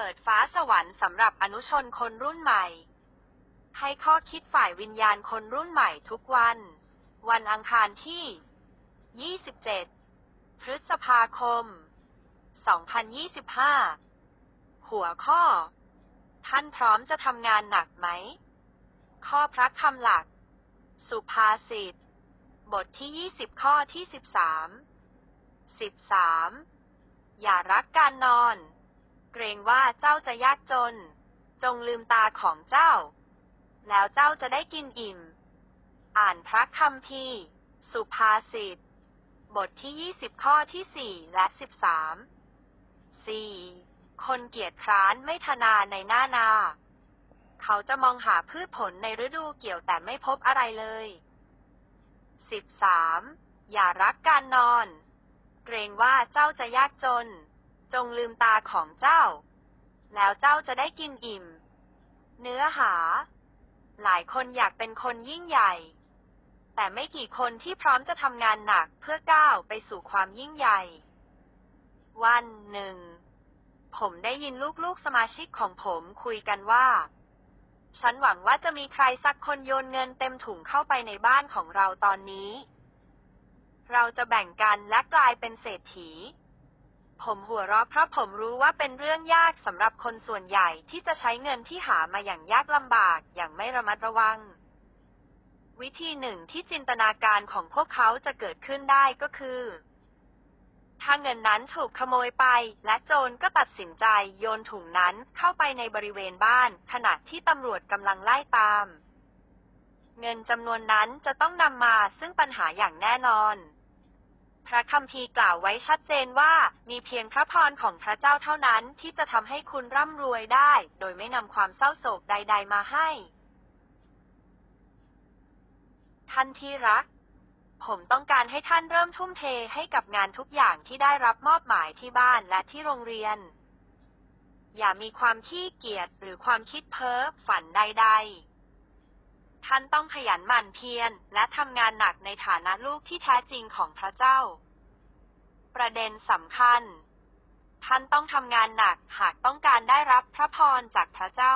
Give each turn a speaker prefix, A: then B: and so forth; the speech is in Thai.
A: เปิดฟ้าสวรรค์สำหรับอนุชนคนรุ่นใหม่ ให้ข้อคิดฝ่ายวิญญาณคนรุ่นใหม่ทุกวัน วันอังคารที่ 27 พฤษภาคม 2025 หัวข้อ ท่านพร้อมจะทำงานหนักไหม ข้อพระคำหลัก สุภาษิต บทที่ 20 ข้อที่ 13 13 อย่ารักการนอน เกรงว่าเจ้าจะยากจน จงลืมตาของเจ้า แล้วเจ้าจะได้กินอิ่ม อ่านพระคำพีร์สุภาษิต บทที่ 20 ข้อที่ 4 และ 13 4. คนเกียจคร้านไม่ทนาในหน้านา เขาจะมองหาพืชผลในฤดูเกี่ยวแต่ไม่พบอะไรเลย 13. อย่ารักการนอน เกรงว่าเจ้าจะยากจน จงลืมตาของเจ้า แล้วเจ้าจะได้กินอิ่ม เนื้อหา หลายคนอยากเป็นคนยิ่งใหญ่ แต่ไม่กี่คนที่พร้อมจะทำงานหนักเพื่อก้าวไปสู่ความยิ่งใหญ่ วันหนึ่ง ผมได้ยินลูกๆสมาชิกของผมคุยกันว่า ฉันหวังว่าจะมีใครสักคนโยนเงินเต็มถุงเข้าไปในบ้านของเราตอนนี้ เราจะแบ่งกันและกลายเป็นเศรษฐี ผมหัวเราะเพราะผมรู้ว่าเป็นเรื่องยากสำหรับคนส่วนใหญ่ที่จะใช้เงินที่หามาอย่างยากลำบากอย่างไม่ระมัดระวัง วิธีหนึ่งที่จินตนาการของพวกเขาจะเกิดขึ้นได้ก็คือ ถ้าเงินนั้นถูกขโมยไป และโจรก็ตัดสินใจโยนถุงนั้นเข้าไปในบริเวณบ้าน ขณะที่ตำรวจกำลังไล่ตาม เงินจำนวนนั้นจะต้องนำมาซึ่งปัญหาอย่างแน่นอน พระคัมภีร์กล่าวไว้ชัดเจนว่า มีเพียงพระพรของพระเจ้าเท่านั้นที่จะทำให้คุณร่ำรวยได้ โดยไม่นำความเศร้าโศกใด ๆ มาให้ ท่านที่รัก ผมต้องการให้ท่านเริ่มทุ่มเทให้กับงานทุกอย่างที่ได้รับมอบหมายที่บ้านและที่โรงเรียน อย่ามีความขี้เกียจหรือความคิดเพ้อฝันใด ๆ ท่านต้องขยันหมั่นเพียรและทำงานหนักในฐานะลูกที่แท้จริงของพระเจ้า ประเด็นสำคัญ ท่านต้องทำงานหนักหากต้องการได้รับพระพรจากพระเจ้า